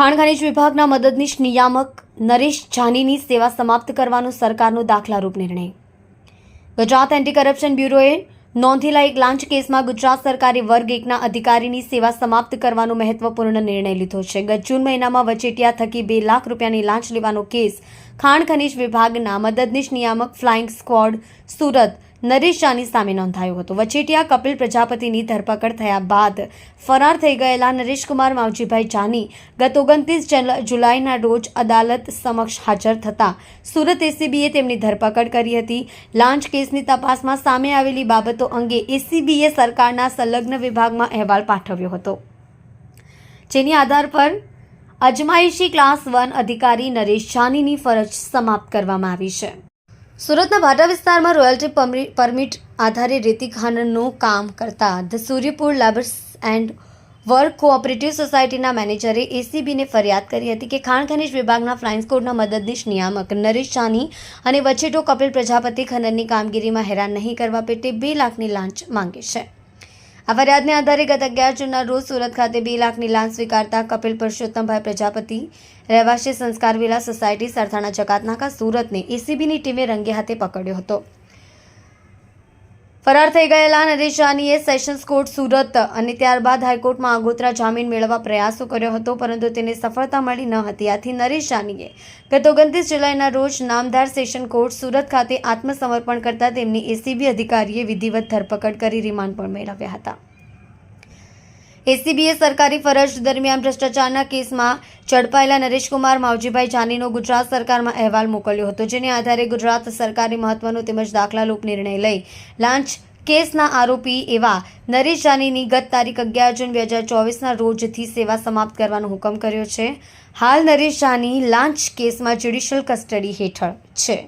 ખાણ ખનીજ વિભાગના મદદનીશ નિયામક નરેશ જાનીની સેવા સમાપ્ત કરવાનો સરકારનો દાખલારૂપ નિર્ણય. ગુજરાત એન્ટી કરપ્શન બ્યુરોએ નોંધેલા એક લાંચ કેસમાં ગુજરાત સરકારે વર્ગ એકના અધિકારીની સેવા સમાપ્ત કરવાનો મહત્વપૂર્ણ નિર્ણય લીધો છે. ગત જૂન મહિનામાં વચેટિયા થકી બે લાખ રૂપિયાની લાંચ લેવાનો કેસ ખાણ ખનીજ વિભાગના મદદનીશ નિયામક ફ્લાઇંગ સ્ક્વોડ સુરત નરેશ જાની સામે નોંધાયો હતો. વચેટિયા કપિલ પ્રજાપતિની ધરપકડ થયા બાદ ફરાર થઈ ગયેલા નરેશકુમાર માવજીભાઈ જાની ગત ઓગણત્રીસ જુલાઈના રોજ અદાલત સમક્ષ હાજર થતા સુરત એસીબીએ તેમની ધરપકડ કરી હતી. લાંચ કેસની તપાસમાં સામે આવેલી બાબતો અંગે એસીબીએ સરકારના સંલગ્ન વિભાગમાં અહેવાલ પાઠવ્યો હતો. જેની આધાર પર અજમાયશી ક્લાસ વન અધિકારી નરેશ જાનીની ફરજ સમાપ્ત કરવામાં આવી છે. સુરતના ભાટા વિસ્તારમાં રોયલ્ટી પરમિ- પરમિટ આધારે રેતી ખનનનું કામ કરતા the Suryapur labours and work cooperative સોસાયટીના મેનેજરે એસીબીને ફરિયાદ કરી હતી કે ખાણ ખનિજ વિભાગના ફ્લાઇન્સ કોડના મદદનીશ નિયામક નરેશ ચાની અને વચેટો કપિલ પ્રજાપતિ ખનનની કામગીરીમાં હેરાન નહીં કરવા પેટે બે લાખની લાંચ માંગે છે. આ ફરિયાદને આધારે ગત અગિયાર જૂનના રોજ સુરત ખાતે બે લાખની લાંચ સ્વીકારતા કપિલ પુરુષોત્તમભાઈ પ્રજાપતિ, રહેવાસી સંસ્કાર વિલા સોસાયટી સરથાણા જકાતનાકા સુરતને એસીબીની ટીમે રંગે હાથે પકડ્યો હતો. ફરાર થઈ ગયેલા નરેશ જાનીએ સેશન્સ કોર્ટ સુરત અને ત્યારબાદ હાઈકોર્ટમાં આગોતરા જામીન મેળવવા પ્રયાસો કર્યો હતો, પરંતુ તેને સફળતા મળી ન હતી. આથી નરેશ જાનીએ ગત ઓગણત્રીસ જુલાઈના રોજ નામદાર સેશન કોર્ટ સુરત ખાતે આત્મસમર્પણ કરતા તેમની એસીબી અધિકારીએ વિધિવત ધરપકડ કરી, રિમાન્ડ પણ મેળવ્યા હતા. એસીબીએ સરકારી ફરજ દરમિયાન ભ્રષ્ટાચારના કેસમાં ઝડપાયેલા નરેશકુમાર માવજીભાઈ જાનીનો ગુજરાત સરકારમાં અહેવાલ મોકલ્યો હતો, જેને આધારે ગુજરાત સરકારે મહત્વનો તેમજ દાખલારૂપ નિર્ણય લઈ લાંચ કેસના આરોપી એવા નરેશ જાનીની ગત તારીખ અગિયાર જૂન બે હજાર ચોવીસના રોજથી સેવા સમાપ્ત કરવાનો હુકમ કર્યો છે. હાલ નરેશ જાની લાંચ કેસમાં જ્યુડિશિયલ કસ્ટડી હેઠળ છે.